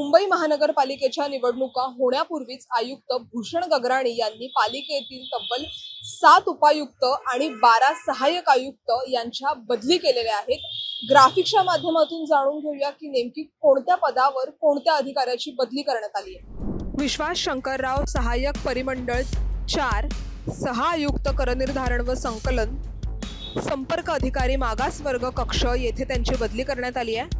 मुंबई महानगरपालिकेच्या निवडणुका होण्यापूर्वीच आयुक्त भूषण गगराणी यांनी पालिकेतील तब्बल सात उपायुक्त आणि बारा सहाय्यक आयुक्त यांच्या बदली केलेल्या आहेत. ग्राफिक्सच्या माध्यमातून जाणून घेऊया की नेमकी कोणत्या पदावर कोणत्या अधिकाऱ्याची बदली करण्यात आली आहे. विश्वास शंकरराव सहाय्यक परिमंडळ चार सहा आयुक्त करनिर्धारण व संकलन संपर्क अधिकारी मागास वर्ग कक्ष येथे त्यांची बदली करण्यात आली आहे.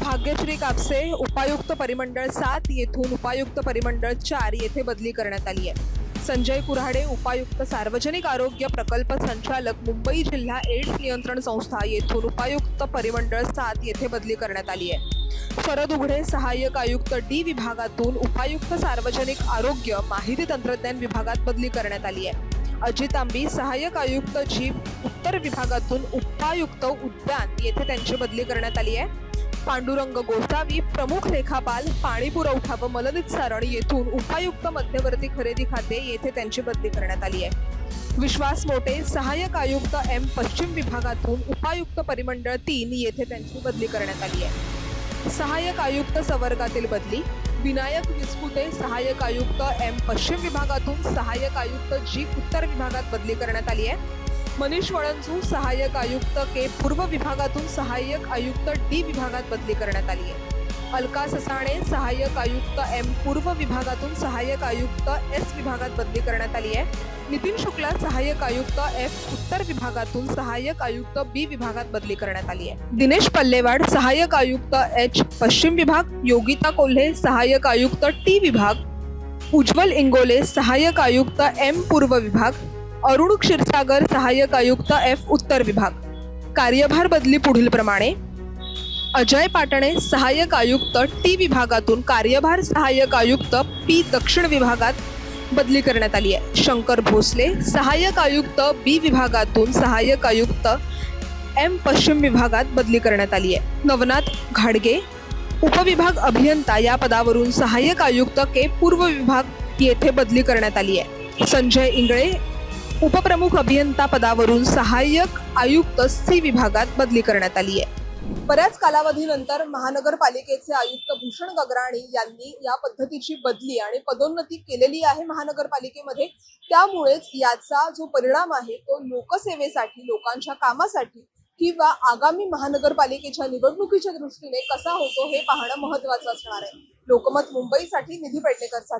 भाग्यश्री कापसे उपायुक्त परिमंडळ सात येथून उपायुक्त परिमंडळ चार येथे बदली करण्यात आली आहे. संजय कुऱ्हाडे उपायुक्त सार्वजनिक आरोग्य प्रकल्प संचालक मुंबई जिल्हा एड्स नियंत्रण संस्था येथून उपायुक्त परिमंडळ सात येथे बदली करण्यात आली आहे. शरद उघडे सहाय्यक आयुक्त डी विभागातून उपायुक्त सार्वजनिक आरोग्य माहिती तंत्रज्ञान विभागात बदली करण्यात आली आहे. अजित आंबी सहाय्यक आयुक्त जीप उत्तर विभागातून उपायुक्त उद्यान येथे त्यांची बदली करण्यात आली आहे. पांडुरंग गोसावी प्रमुख लेखापाल पाणी पुरवठा व मलनिस्सारण येथून उपायुक्त मध्यवर्ती खरेदी खाते येथे त्यांची बदली करण्यात आली आहे. विश्वास मोटे सहाय्यक आयुक्त एम पश्चिम विभागातून उपायुक्त परिमंडळ तीन येथे त्यांची बदली करण्यात आली आहे. सहाय्यक आयुक्त संवर्गातील बदली विनायक विस्कुटे सहाय्यक आयुक्त एम पश्चिम विभागातून सहाय्यक आयुक्त जी उत्तर विभागात बदली करण्यात आली आहे. मनीष वळंजू सहाय्यक आयुक्त के. पूर्व विभागातून सहाय्यक आयुक्त डी विभागात बदली करण्यात आली आहे. अलका ससाणे सहाय्यक आयुक्त एम. पूर्व विभागातून सहाय्यक आयुक्त एस विभागात बदली करण्यात आली आहे. नितीन शुक्ला सहाय्यक आयुक्त एफ. उत्तर विभागातून सहाय्यक आयुक्त बी विभागात बदली करण्यात आली आहे. दिनेश पल्लेवाड सहाय्यक आयुक्त एच. पश्चिम विभाग योगिता कोल्हे सहाय्यक आयुक्त टी विभाग उज्ज्वल इंगोले सहाय्यक आयुक्त एम. पूर्व विभाग अरुण क्षीरसागर सहाय्यक आयुक्त एफ उत्तर विभाग. कार्यभार बदली पुढील प्रमाणे. अजय पाटणे सहाय्यक आयुक्त टी विभागातून कार्यभार सहाय्यक आयुक्त पी दक्षिण विभागात बदली करण्यात आली आहे. शंकर भोसले सहाय्यक आयुक्त बी विभागातून सहाय्यक आयुक्त एम पश्चिम विभागात बदली करण्यात आली आहे. नवनाथ घाडगे उपविभाग अभियंता या पदावरून सहाय्यक आयुक्त के पूर्व विभाग येथे बदली करण्यात आली आहे. संजय इंगळे उपप्रमुख अभियंता पदावरून सहाय्यक आयुक्त सी विभागात बदली करण्यात आली आहे. बऱ्याच कालावधीनंतर महानगरपालिकेचे आयुक्त भूषण गगराणी यांनी या पद्धतीची बदली आणि पदोन्नती केलेली आहे महानगरपालिकेमध्ये. त्यामुळेच याचा जो परिणाम आहे तो लोकसेवेसाठी लोकांच्या कामासाठी किंवा आगामी महानगरपालिकेच्या निवडणुकीच्या दृष्टीने कसा होतो हे पाहणं महत्वाचं असणार आहे. लोकमत मुंबईसाठी निधी पेडणेकरचा